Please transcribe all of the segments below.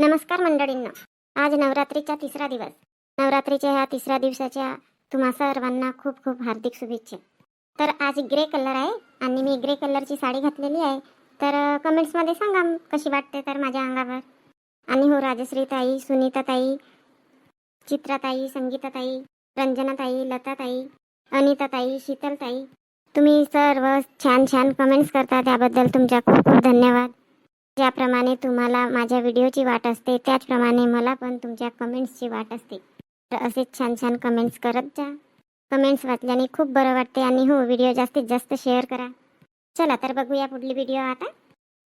नमस्कार मंडळींना. आज नवरात्रीचा तिसरा दिवस. नवरात्रीच्या ह्या तिसऱ्या दिवसाच्या तुम्हा सर्वांना खूप खूप हार्दिक शुभेच्छा. तर आज ग्रे कलर आहे आणि मी ग्रे कलरची साडी घातलेली आहे. तर कमेंट्समध्ये सांगा कशी वाटते तर माझ्या अंगावर. आणि हो राजश्री ताई सुनीता ताई चित्राताई संगीताताई रंजनाताई लताताई अनिताताई शीतलताई. तुम्ही सर्व छान छान कमेंट्स करता. त्याबद्दल तुमच्या खूप खूप धन्यवाद. ज्याप्रमाणे तुम्हाला माझ्या व्हिडिओची वाट असते त्याचप्रमाणे मला पण तुमच्या कमेंट्सची वाट असते. तर असेच छान छान कमेंट्स करत जा. कमेंट्स वाचल्याने खूप बरं वाटते आणि हो व्हिडिओ जास्तीत जास्त शेअर करा. चला तर बघूया पुढली व्हिडिओ आता.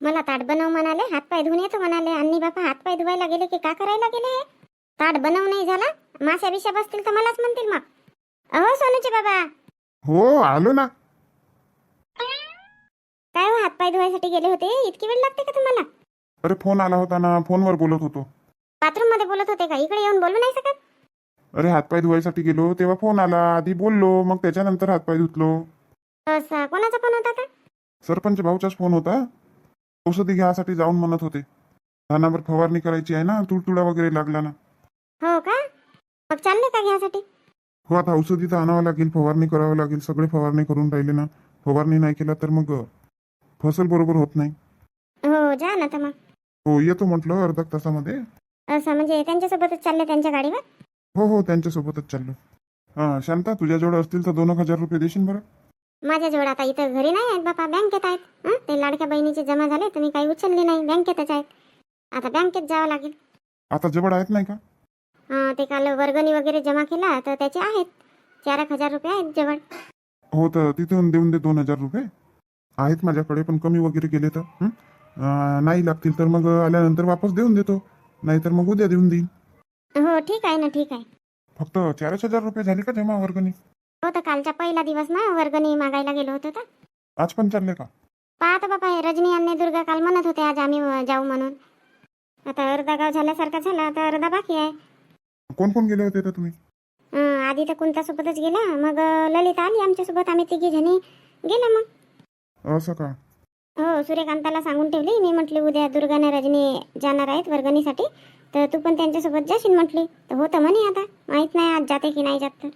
मला ताट बनव म्हणाले हातपाय धुवून येतो म्हणाले. आणि बापा हातपाय धुवायला गेले की का करायला गेले? ताट बनव नाही झाला? माश्या बिशा बसतील तर मलाच म्हणतील मग. अहो सोनूचे बाबा. हो आलो ना. काय हो हातपाय धुवायसाठी गेले होते? इतकी वेळ लागते का तुम्हाला? अरे फोन आला होता ना फोनवर बोलत होतो. बाथरूममध्ये बोलत होते का? इकडे येऊन बोलू नाही शकत? अरे हातपाय धुवायसाठी गेलो तेव्हा फोन आला आधी बोललो मग त्याच्यानंतर हातपाय धुतलो. असा? कोणाचा फोन होता का? सरपंच भाऊचाच फोन होता. औषधी घ्यासाठी जाऊन म्हणत होते. धानावर फवारणी करायची आहे ना तुडतुडा वगैरे लागला ना. हो का? मग चालले का घ्यासाठी? हो आता औषधी तर आणावं लागेल फवारणी करावं लागेल सगळे फवारणी करून राहिले ना. फवारणी नाही केला तर मग फसल बरोबर होत नाही. हो जा ना तर मग. हो येतो म्हटलं अर्धा तासामध्ये. असं म्हणजे त्यांच्यासोबतच चालले त्यांच्या गाडीवर? हो हो त्यांच्यासोबतच चाललो. हां शांता तुझ्याजवळ असतील तर दोन एक हजार रुपये देशील बरं. माझ्याजवळ आता इथं घरी नाही आहेत बापा बँकेत आहेत. हं? ते लाडक्या बहिणीचे जमा झाले तर मी काही उचलले नाही बँकेतच आहेत. आता बँकेत जावं लागेल. आता जवळ आहेत नाही का? अं, ते काल वर्गणी वगैरे जमा केला तर त्याचे आहेत. चार एक हजार रुपये आहेत जवळ. हो तर तिथून देऊन दे दोन हजार रुपये. आहेत माझ्याकडे पण कमी वगैरे केले तर. नाही लागतील तर मग आल्यानंतर वापस देऊन देतो. नाहीतर मग उद्या देऊन देईन. हो ठीक आहे ना ठीक आहे. फक्त चारच हजार रुपये झाले का जमा वर्गणी? हो तर कालचा पहिला दिवस ना वर्गणी मागायला गेलो होतो तर. आज पण चालले का? पाहतो बापा हे रजनी आणि दुर्गा काल म्हणत होते आज आम्ही जाऊ म्हणून. आता अर्धा गाव झाल्यासारखा झाला आता अर्धा बाकी आहे. कोण कोण गेले होते तुम्ही? आधी तर कोणता सोबतच गेला मग ललिता आली आमच्यासोबत आम्ही तिघी जणी गेलो मग. असं का? हो सूर्यकांताला सांगून ठेवली. मी म्हटली उद्या दुर्गाने रजनी जाणार आहेत वर्गणीसाठी. तर तू पण त्यांच्यासोबत जाशील म्हटली. तर होतं म्हणे आता. माहीत नाही आज जाते की नाही जात तर.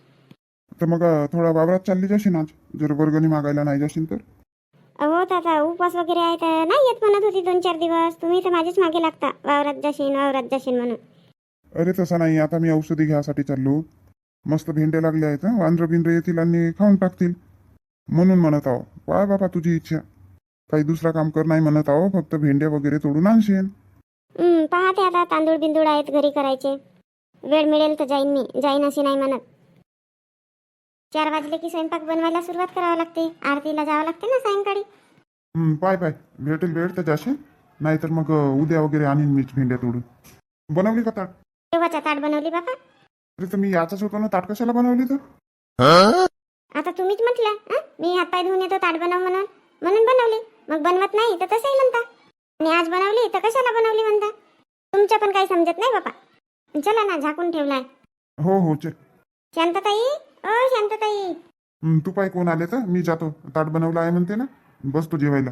तर मग अं, थोडा वावरात चालली जाशील आज? जर वर्गणी मागायला नाही जाशील तर? हो तर आता. उपवास वगैरे आहे तर नाही येत म्हणत होती दोन चार दिवस. तुम्ही तर माझेच मागे लागता. वावरात जाशील वावरात जाशील म्हणून. अरे तसं नाही. आता मी औषधी घ्यायसाठी चाललो. मस्त भेंडे लागले आहेत. वांद्र बिंद्र येतील आणि खाऊन टाकतील. म्हणून म्हणत आहो पाय बाबा तुझी इच्छा. काही दुसरा काम कर नाही म्हणत आहो फक्त भेंड्या वगैरे तोडून आणशील. हं, पाहते आता तांदूळ बिंदूळ आहेत घरी करायचे. वेळ मिळेल तर जाईन मी जाईन अशी नाही म्हणत. चार वाजले की स्वयंपाक बनवायला सुरुवात करावं लागते. आरतीला जावं लागते ना सायंकाळी? हं, पाय पाय. भेटेल भेट तर जाशील. नाहीतर मग अं, उद्या वगैरे आणीन मीच भेंड्या तोडून. बनवली का ताट? तेव्हाच्या ताट बनवली बाबा? अरे तर मी याचाच होतो ना ताट कशाला बनवली तर? आता तुम्हीच म्हटलं हं? मी हातपाय धुवून येतो ताट बनव म्हणून. म्हणून बनवली. मग बनवत नाही तर तसंही म्हणता. आणि आज बनवली तर कशाला बनवली म्हणता? तुमच्या पण काही समजत नाही बाबा चला ना झाकून ठेवलाय. हो हो चल. शांतताई? ओ शांतताई. हं, तू पाय कोण आले तर? मी जातो. ताट बनवलं आहे म्हणते ना? बसतो जेवायला.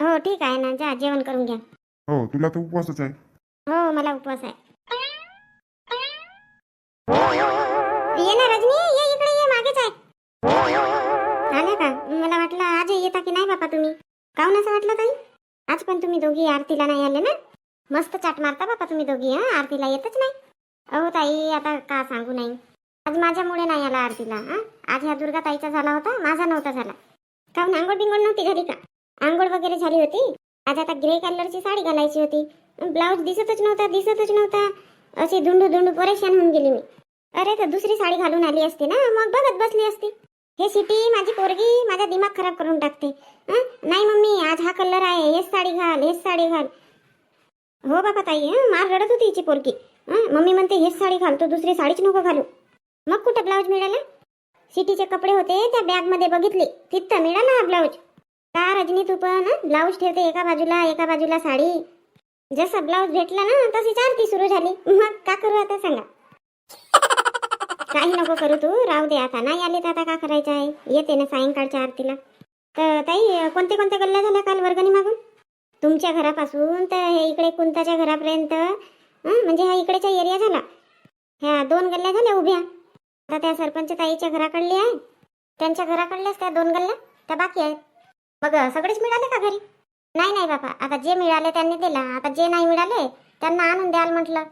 हो ठीक आहे ना. जा जेवण करून घ्या. हो तुला तर उपवासच आहे. हो मला उपवास आहे. ये ना रजनी. ये. आल्या का मला वाटलं आज येता की नाही बापा तुम्ही? काहून असं वाटलं ताई? आज पण तुम्ही दोघी आरतीला नाही आले ना? मस्त चाट मारता बापा तुम्ही दोघी हा? आरतीला येतच नाही? अहो ताई आता का सांगू नाही. आज माझ्यामुळे नाही आला आरतीला हा? आज ह्या दुर्गा ताईचा झाला होता माझा नव्हता झाला. काहून? आंघोळ बिंगोळ नव्हती झाली का? आंघोळ वगैरे झाली होती? आज आता ग्रे कलरची साडी घालायची होती. ब्लाऊज दिसतच नव्हता दिसतच नव्हता. अशी धुंडू धुंडू परेशान होऊन गेली मी. अरे तर दुसरी साडी घालून आली असती ना? मग बघत बसली असती. हे सिटी माझी पोरगी माझा दिमाग खराब करून टाकते. नाही मम्मी आज हा कलर आहे. हेच साडी घाल हेच साडी घाल. हो बाबा ताई मार रडत होती हिची पोरगी. मम्मी म्हणते हेच साडी घाल तू दुसरी साडीच नको घालू. मग कुठं ब्लाऊज मिळाला? सिटीचे कपडे होते त्या बॅगमध्ये बघितले. तिथं मिळाला हा ब्लाऊज का रजनी तू पण ब्लाऊज ठेवते एका बाजूला एका बाजूला साडी. जसा ब्लाऊज भेटला ना तशी चार ती सुरू झाली. मग का करू आता सांगा? काही नको करू तू. राहू दे आता. नाही आले तर आता का करायचं आहे? येते ना सायंकाळच्या आरतीला. तर ताई कोणते कोणते गल्ल्या झाल्या काल वर्गणी मागून? तुमच्या घरापासून तर हे इकडे कुंताच्या घरापर्यंत म्हणजे हा इकडेचा एरिया झाला. ह्या दोन गल्ल्या झाल्या उभ्या. आता त्या सरपंच ताईच्या घराकडली आहे. त्यांच्या घराकडल्याच त्या दोन गल्ल्या. त्या बाकी आहेत. मग सगळेच मिळाले का घरी? नाही नाही बाबा आता जे मिळाले त्यांनी दिला. आता जे नाही मिळाले त्यांना आणून द्याल म्हटलं.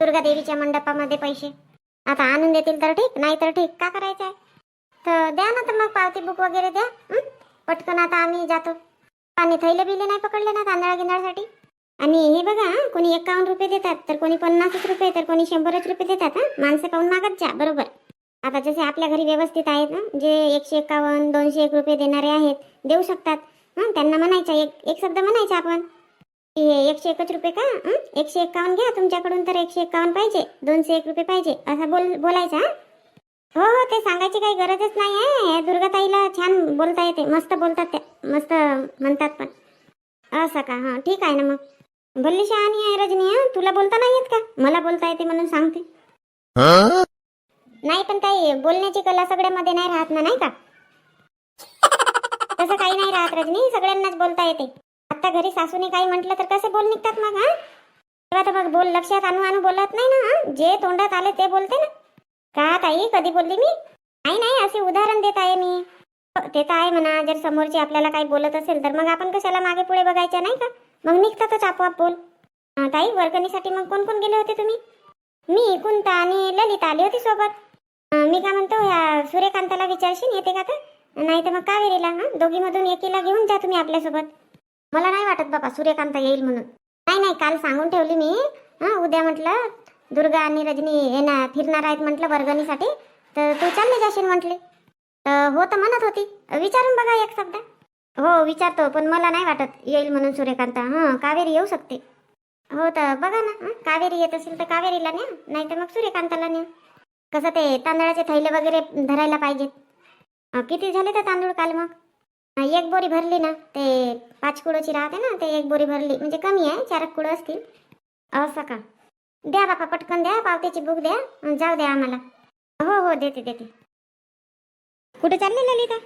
दुर्गादेवीच्या मंडपामध्ये पैसे. आता आणून देतील तर ठीक नाही तर ठीक. का करायचं आहे तर द्या ना तर मग पावती बुक वगैरे द्या. हं? पटकन आता आम्ही जातो. आणि थैले बिले नाही पकडले ना तांदळा गिंदळासाठी आणि हे बघा हं, कोणी एकावन्न रुपये देतात तर कोणी पन्नासच रुपये तर कोणी शंभरच रुपये देतात हा. माणसं पाहून मागत जा? बरोबर. आता जसे आपल्या घरी व्यवस्थित आहेत ना जे एकशे एकावन्न दोनशे एक रुपये देणारे आहेत देऊ शकतात. हं, त्यांना म्हणायचं एक एक शब्द म्हणायचा आपण. हे एकशे एकच रुपये का? हं? एकशे एकावन्न घ्या. तुमच्याकडून तर एकशे एकावन्न पाहिजे. दोनशे एक रुपये पाहिजे. असं बोल बोलायचं हा? हो हो ते सांगायची काही गरजच नाही आहे दुर्गाताईला छान बोलता येते. मस्त बोलतात त्या. मस्त म्हणतात पण. असं का? हां ठीक आहे ना मग. भल्ली शहाणी आहे रजनी हं? तुला बोलता नाही येत का? मला बोलता येते म्हणून सांगते. नाही पण काही बोलण्याची कला सगळ्यामध्ये नाही राहत ना नाही का? तसं काही नाही राहत रजनी. सगळ्यांनाच बोलता येते. आता घरी सासूने काही म्हटलं तर कसे बोल निघतात मग हा? तेव्हा तर मग बोल लक्षात आणू आणू बोलत नाही ना जे तोंडात आले ते बोलते ना. का ताई कधी बोलली मी? नाही नाही असे उदाहरण देत आहे मी. ते तर आहे म्हणा जर समोरची आपल्याला काही बोलत असेल तर मग आपण कशाला मागे पुढे बघायच्या नाही का? मग निघतातच आपोआप बोल. ताई वर्गणीसाठी मग कोण कोण गेले होते तुम्ही? मी कुंता आणि ललिता आली होती सोबत. मी काय म्हणतो ह्या सूर्यकांताला विचारशील येते का तर? नाही तर मग कावेरीला हा? दोघीमधून एकीला घेऊन जा तुम्ही आपल्यासोबत. मला नाही वाटत बाबा सूर्यकांत येईल म्हणून. नाही नाही काल सांगून ठेवली मी. हा उद्या म्हटलं दुर्गा आणि रजनी येणार फिरणार आहेत म्हटलं वर्गणीसाठी. तर तू चालले जाशील म्हटले. तर हो तर म्हणत होती. विचारून बघा एक शब्द हो विचारतो पण मला नाही वाटत येईल म्हणून सूर्यकांत. हां कावेरी येऊ शकते. हो तर बघा ना कावेरी येत असेल तर कावेरीला न्या नाही तर मग सूर्यकांताला न्या कसं ते तांदळाचे थैले वगैरे धरायला पाहिजेत. किती झाले तर तांदूळ काल मग? एक बोरी भरली ना ते पाच कुडोची राहते ना ते एक बोरी भरली. म्हणजे कमी आहे चार कुडं असतील. असं का? द्या बापा पटकन द्या पावतीची बुक द्या जाऊ द्या आम्हाला. हो हो देते देते. कुठे चालले ललिता?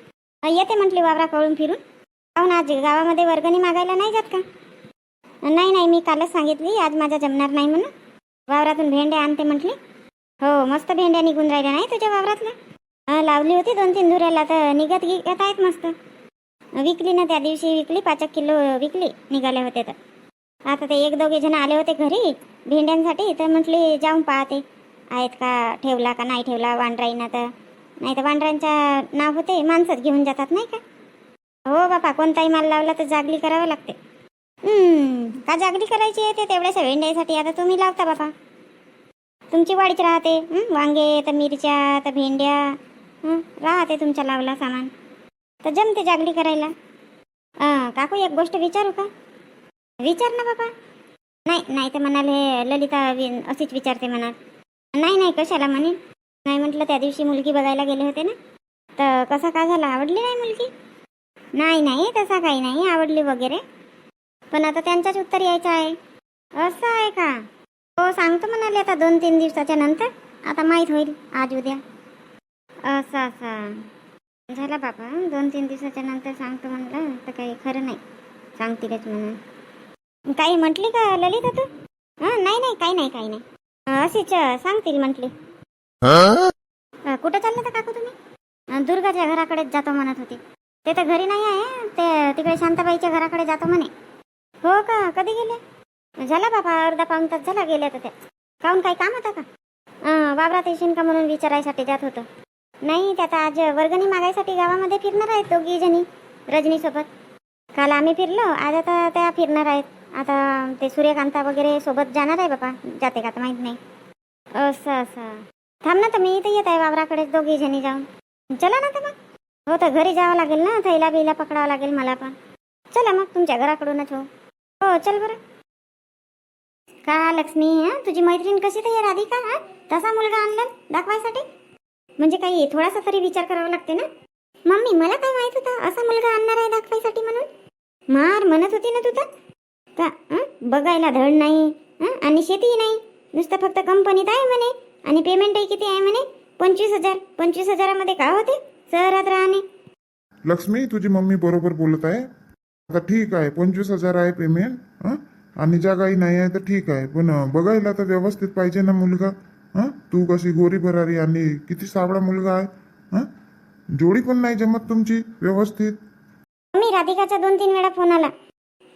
येते म्हटली वावरा कळून फिरून. काहून आज गावामध्ये वर्गणी मागायला नाही जात का? नाही नाही मी कालच सांगितली आज माझा जमणार नाही म्हणून. वावरातून भेंड्या आणते म्हटली. हो मस्त भेंड्या निघून राहिल्या नाही तुझ्या वावरातल्या? लावली होती दोन तीन धुऱ्याला तर निघत गिघत आहेत मस्त. विकली ना त्या दिवशी विकली पाच एक किलो विकली निघाल्या होत्या तर. आता ते एक दोघे जण आले होते घरी भेंड्यांसाठी तर म्हटली जाऊन पाहते. आहेत का ठेवला का नाही ठेवला वांढराईना तर. नाही तर वांढरांच्या नाव होते माणसंच घेऊन जातात नाही का? हो बापा कोणताही माल लावला तर जागली करावं लागते. का जागली करायची आहे ते? तेवढ्याशा भेंड्यासाठी आता तुम्ही लावता बापा. तुमची वाढीच राहते. वांगे तर मिरच्या तर भेंड्या. राहते तुमच्या लावला सामान. तर जमते जागडी करायला. काकू एक गोष्ट विचारू का? विचार ना बाबा. नाही नाही तर म्हणाल हे ललिता अशीच विचारते म्हणाल. नाही नाही कशाला म्हणे? नाही म्हटलं त्या दिवशी मुलगी बघायला गेले होते ना. तर कसा काय झाला? आवडली नाही मुलगी? नाही नाही तसा काही नाही आवडली वगैरे. पण आता त्यांच्याच उत्तर यायचं आहे. असं आहे का? हो सांगतो म्हणाले आता दोन तीन दिवसाच्या नंतर. आता माहीत होईल आज उद्या. असं असं. झाला बाबा दोन तीन दिवसाच्या नंतर सांगतो म्हणलं तर काही खरं नाही. सांगतीलच म्हणून. काही म्हटली का ललिता तू? हां नाही नाही काही नाही काही नाही. अं, अशीच अं, सांगतील म्हटली. कुठं चाललं तर काकू तुम्ही? दुर्गाच्या घराकडेच जातो म्हणत होती. ते तर घरी नाही आहे ते तिकडे शांताबाईच्या घराकडे जातो म्हणे. हो का? कधी गेले? झाला बाबा अर्धा पाऊण तास झाला गेले तर ते. काहून काही काम होतं का? वावरात येशील का म्हणून विचारायसाठी जात होतं. नाही त्याचा आज वर्गणी मागायसाठी गावामध्ये फिरणार आहेत दोघी जणी रजनीसोबत. काल आम्ही फिरलो आज आता त्या फिरणार आहेत. आता ते सूर्यकांता वगैरे सोबत जाणार आहे बाबा जाते का तर माहीत नाही. असं असं. थांब ना तर मी इथे येत आहे वावराकडे दोघी जणी जाऊन. चला ना तर मग. हो तर घरी जावं लागेल ना थैला बिला पकडावं लागेल मला पण. चला मग तुमच्या घराकडूनच हो. हो चल बरं. का लक्ष्मी तुझी मैत्रीण कशी तर आहे? राधिका तसा मुलगा आणला दाखवायसाठी? म्हणजे काही थोडासा तरी विचार करावा लागते ना? मम्मी मला काय माहीत होतं? असा मुलगा आणणार आहे दाखवायसाठी म्हणून? मार म्हणत होती ना तू तर. का बघायला धड नाही आणि शेतीही नाही. नुसतं फक्त कंपनीत आहे म्हणे आणि पेमेंटही किती आहे म्हणे? पंचवीस हजार. पंचवीस हजारामध्ये काय होते? शहरात राहणे. लक्ष्मी तुझी मम्मी बरोबर बोलत आहे. आता ठीक आहे पंचवीस हजार आहे पेमेंट आणि जागाही नाही आहे तर ठीक आहे. पण बघायला तर व्यवस्थित पाहिजे ना मुलगा. हां? तू कशी गोरी भरारी आणि किती सावळा मुलगा आहे हां? जोडी पण नाही जमत तुमची व्यवस्थित. मी राधिकाचा दोन तीन वेळा फोन आला.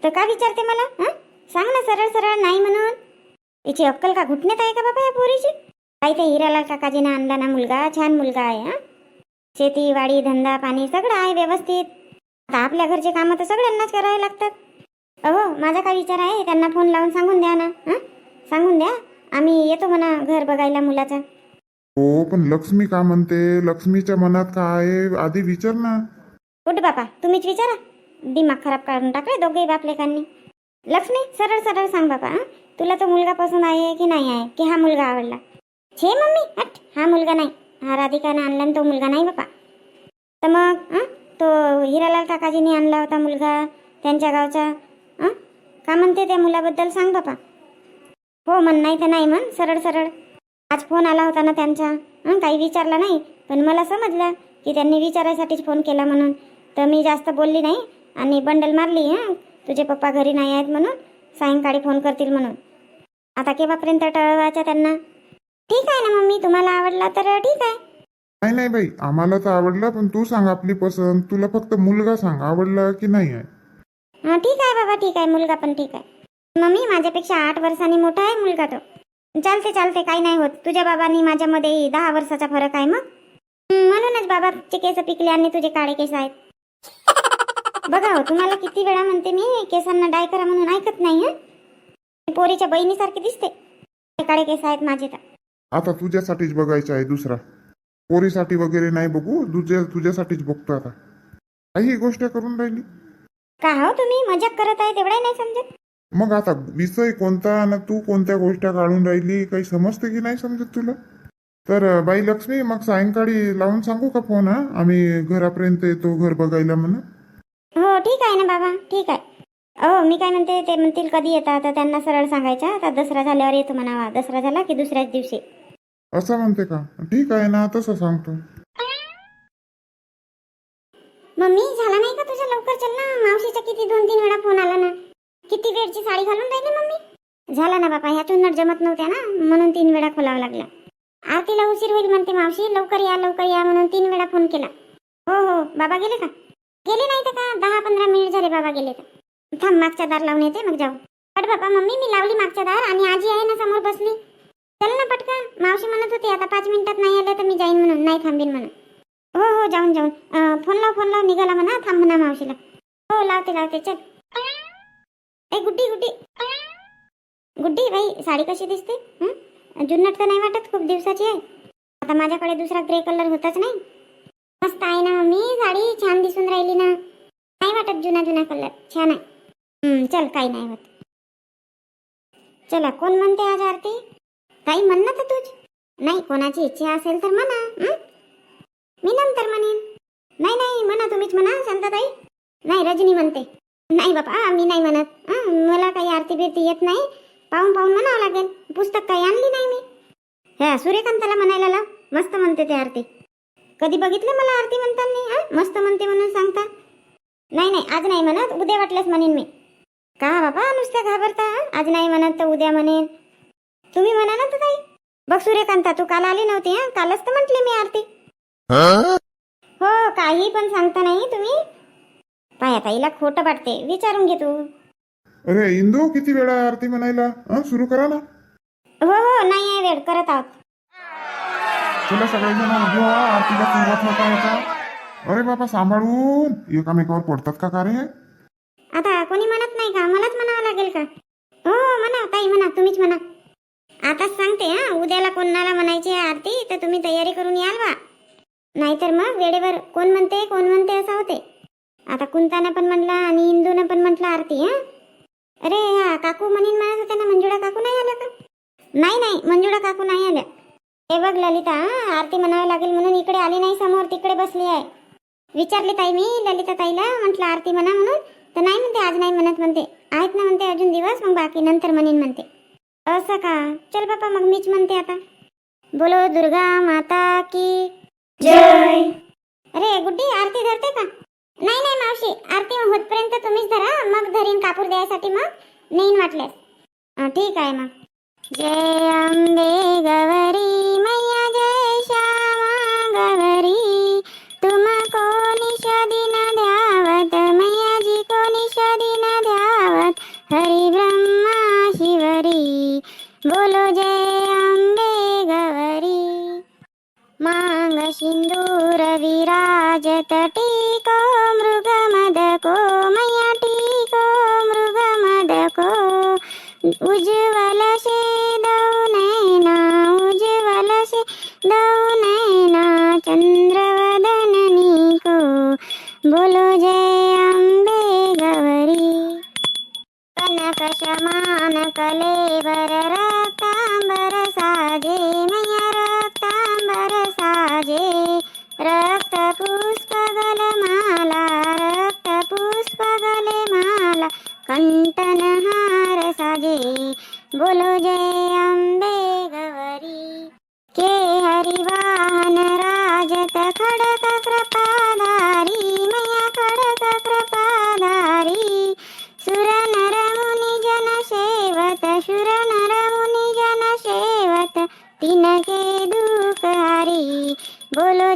तर का विचारते मला हं? सांग ना सरळ सरळ नाही म्हणून. तिची अक्कल का घुटण्यात आहे का बाबा या पोरीची? काही ते हिरालाल काकाजीने आणला ना मुलगा छान मुलगा आहे हा? शेती वाडी धंदा पाणी सगळं आहे व्यवस्थित. आता आपल्या घरचे कामं तर सगळ्यांनाच करावे लागतात. अहो माझा काय विचार आहे? त्यांना फोन लावून सांगून द्या ना हां? सांगून द्या. आम्ही येतो म्हणा घर बघायला मुलाचा. हो पण लक्ष्मी का म्हणते? लक्ष्मीच्या मनात काय आहे? आधी विचार ना. कुठे बापा तुम्हीच विचारा. दिमाग खराब काढून टाकले दोघेही बापलेकांनी. लक्ष्मी सरळ सरळ सांग हं? तुला तो मुलगा पसंत आहे की नाही आहे? की हा मुलगा आवडला? छे मम्मी हट हा मुलगा नाही. हा राधिकाने आणला आणि तो मुलगा नाही बापा. तर मग हं? तो हिरालाल काकाजीने आणला होता मुलगा त्यांच्या गावचा. हं? का म्हणते त्या मुलाबद्दल सांग बापा. हो म्हण नाही तर नाही म्हण सरळ सरळ. आज फोन आला होता ना त्यांचा. हं? काही विचारला नाही पण मला समजलं की त्यांनी विचारायसाठीच फोन केला म्हणून. तर मी जास्त बोलली नाही आणि बंडल मारली हां. तुझे पप्पा घरी नाही आहेत म्हणून सायंकाळी फोन करतील म्हणून. आता केव्हापर्यंत टळवायच्या त्यांना? ठीक आहे ना मम्मी तुम्हाला आवडला तर ठीक आहे. नाही नाही बाई आम्हाला तर आवडला पण तू सांग आपली पसंत. तुला फक्त मुलगा सांग आवडला की नाही आहे? हां ठीक आहे बाबा ठीक आहे मुलगा पण ठीक आहे. मम्मी माझ्यापेक्षा आठ वर्षांनी मोठा आहे मुलगा तो. चालते चालते काही नाही होत. तुझ्या बाबांनी माझ्यामध्ये दहा वर्षाचा फरक आहे मग? म्हणूनच बाबाचे केस पिकले आणि तुझे काळे केस आहेत. बघा हो तुम्हाला किती वेळा म्हणते मी केसांना डाय करा म्हणून ऐकत नाही हं? पोरीच्या बहिणीसारखी दिसते. काळे केस आहेत माझे तर. आता तुझ्यासाठीच बघायचं आहे दुसरा. पोरीसाठी वगैरे नाही बघू तुझ्या तुझ्यासाठीच बघतो आता. काही गोष्ट करून राहिली? का हो तुम्ही? मजाक करत आहे तेवढाही नाही समजत. मग आता विषय कोणता आणि तू कोणत्या गोष्टी काढून राहिली काही समजते की नाही समजत तुला? तर बाई लक्ष्मी मग सायंकाळी लावून सांगू का फोन हा आम्ही घरापर्यंत येतो घर बघायला म्हणून. हो ठीक आहे ना बाबा ठीक आहे. हो मी काय म्हणते ते म्हणतील कधी येतात तर त्यांना सरळ सांगायचं आता दसरा झाल्यावर येतो म्हणावा. दसरा झाला की दुसऱ्याच दिवशी? असं म्हणते का? ठीक आहे ना तसं सांगतो. मम्मी झाला नाही का तुझ्या लवकर चल ना मावशीचा किती दोन तीन वेळा फोन आला ना. किती वेळची साडी घालून राहिली मम्मी? झाला ना बापा ह्या चुन्नट जमत नव्हत्या ना म्हणून तीन वेळा खोलावा लागला. आरतीला उशीर होईल म्हणते मावशी लवकर या लवकर या म्हणून तीन वेळा फोन केला. हो हो बाबा गेले का? गेले नाही तर का? दहा पंधरा मिनिट झाले बाबा गेले तर. थांब मागच्या दार लावून येते मग जाऊ. पट बापा मम्मी मी लावली मागच्या दार आणि आजी आहे ना समोर बसली. चल ना पटकन मावशी म्हणत होती आता पाच मिनिटात नाही आलं तर मी जाईन म्हणून नाही थांबीन म्हणून. हो हो जाऊन जाऊन. फोन लाव फोन लाव निघाला म्हणा थांब म्हणा मावशीला. हो लावते लावते चल. ए गुड्डी गुड्डी. गुड्डी बाई साडी कशी दिसते? जुन्नट तर नाही वाटत खूप दिवसाची आहे. आता माझ्याकडे दुसरा ग्रे कलर होताच नाही. मस्त आहे ना मम्मी? साडी छान दिसून राहिली ना. नाही वाटत जुना जुना कलर छान आहे. चल काही नाही होत. चला कोण म्हणते आज आरती? काही म्हण ना तर तूच. नाही कोणाची इच्छा असेल तर म्हणा. मी नंतर म्हणेन. नाही नाही म्हणा तुम्हीच म्हणा शांताताई. नाही रजनी म्हणते. नाही बापा मी नाही म्हणत. मला काही आरती बिरती येत नाही. पाहून पाहून म्हणावं लागेल. पुस्तक काही आणली नाही मी. ह्या सूर्यकांताला म्हणायला लाव. मस्त म्हणते ते आरती. कधी बघितले मला आरती म्हणताना? हं? मस्त म्हणते म्हणून सांगता. नाही नाही आज नाही म्हणत. उद्या वाटल्यास म्हणेन मी. का बाबा नुसत्या घाबरता? आज नाही म्हणत तर उद्या म्हणेन. तुम्ही म्हणा ना तर ताई. बघ सूर्यकांता तू काल आली नव्हती हा कालच तर म्हटली मी आरती. हो काही पण सांगता नाही तुम्ही. पाया ताईला खोटं वाटते विचारून घे तू. अरे इंदू किती वेळा आरती म्हणायला? हा सुरू करा ना. हो हो नाही आहे वेळ करत आहोत. आरतीला सुरुवात होता येता. अरे बाबा सांभाळून. एकामेकावर पडतात का का रे? आता कोणी म्हणत नाही का? मलाच म्हणावं लागेल का? हो हो म्हणा ताई म्हणा तुम्हीच म्हणा. आताच सांगते हा उद्याला कोणाला म्हणायची आहे आरती तर तुम्ही तयारी करून याल बा. नाहीतर मग वेळेवर कोण म्हणते कोण म्हणते असं होते. आता कुंतानं पण म्हटलं आणि इंदूनं पण म्हटलं आरती हा? अरे हा काकू म्हणीन म्हणत होत्या ना मंजुळा काकू नाही आल्या का? नाही नाही मंजुळा काकू नाही आल्या. हे बघ ललिता हा, आरती म्हणावी लागेल म्हणून इकडे आली नाही समोर तिकडे बसली आहे. विचारली ताई मी ललिता ताईला म्हटलं आरती म्हणा म्हणून. तर नाही म्हणते आज नाही म्हणत म्हणते. आहेत ना म्हणते अजून दिवस मग बाकी नंतर म्हणेन म्हणते. असं का? चल बापा मग मीच म्हणते आता. बोलो दुर्गा माता की जय. अरे गुड्डी आरती धरते का? नाही नाही मावशी. आरती होतपर्यंत तुम्हीच धरा. मग धरीन कापूर द्यायसाठी मग. नेईन वाटल्यास. ठीक आहे मग. जय अंबे गवरी मैया बोलो जय अंबे गौरी कनक समान कलेवर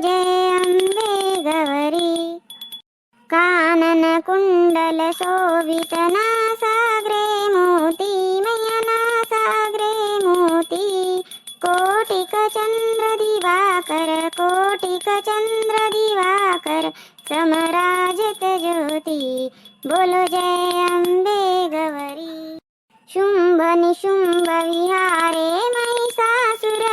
य अम्बेगवरी कानन कुण्डल शोभितना सागरे मूती मया ना सागरे मूती। कोटिक चन्द्र दिवाकर कोटिक चन्द्र दिवाकर समराजक ज्योति बुल जय अम्बेगवरी शुंभ निशुंभ विहारे महिषासुर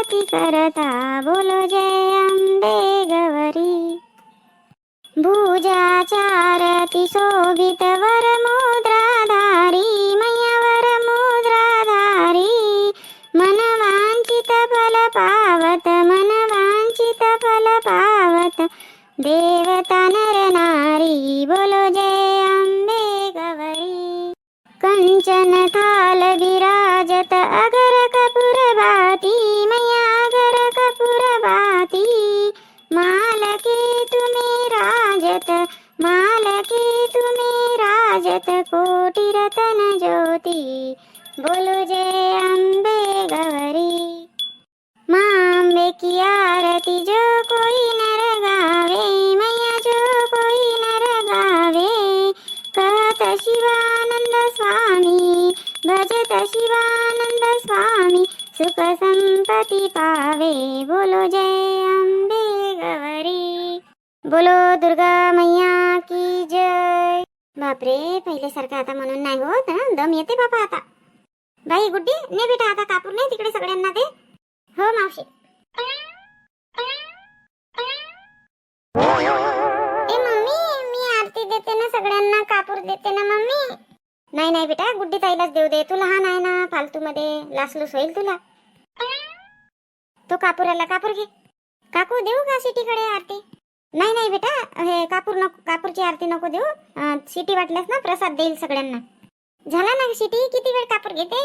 आरती करता बोलो जय अंबे गवरी. भुजाचारति शोभित पहिल्यासारखं आता म्हणून नाही होत दम येते बापा आता. बाई गुड्डी ने बेटा आता कापूर नाही तिकडे सगळ्यांना दे. हो मावशी. ए मम्मी मी आरती देते ना सगळ्यांना कापूर देते ना मम्मी. नाही नाही बेटा गुड्डी ताईलाच देऊ दे. तू लहान आहे ना फालतू मध्ये लासलूस होईल तुला. तो कापूराला कापूर घे. काकू देऊ का सिटीकडे आरती? नाही नाही बेटा हे कापूर नको कापूरची आरती नको देऊ. अं, सिटी वाटल्यास ना प्रसाद देईल सगळ्यांना. झाला ना सिटी किती वेळ कापूर घेते?